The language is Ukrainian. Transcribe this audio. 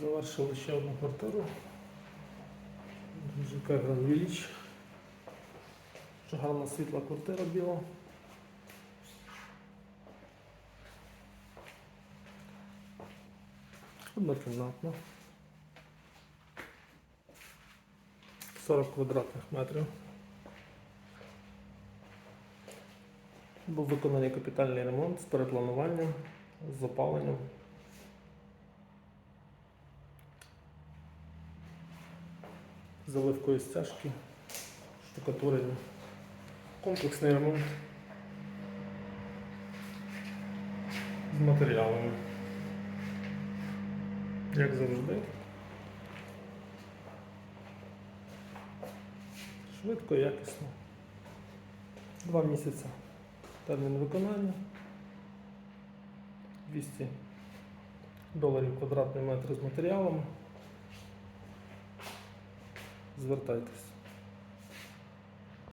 Завершили ще одну квартиру. ЖК Гранвіліч. Дуже гарна світла квартира біла. Однокімнатна. 40 квадратних метрів. Був виконаний капітальний ремонт з переплануванням, з опаленням. Заливкою стяжки, штукатурення. Комплексний ремонт з матеріалами. Як завжди. Швидко, якісно. Два місяці термін виконання. 200 доларів квадратний метр з матеріалами. Звертайтесь.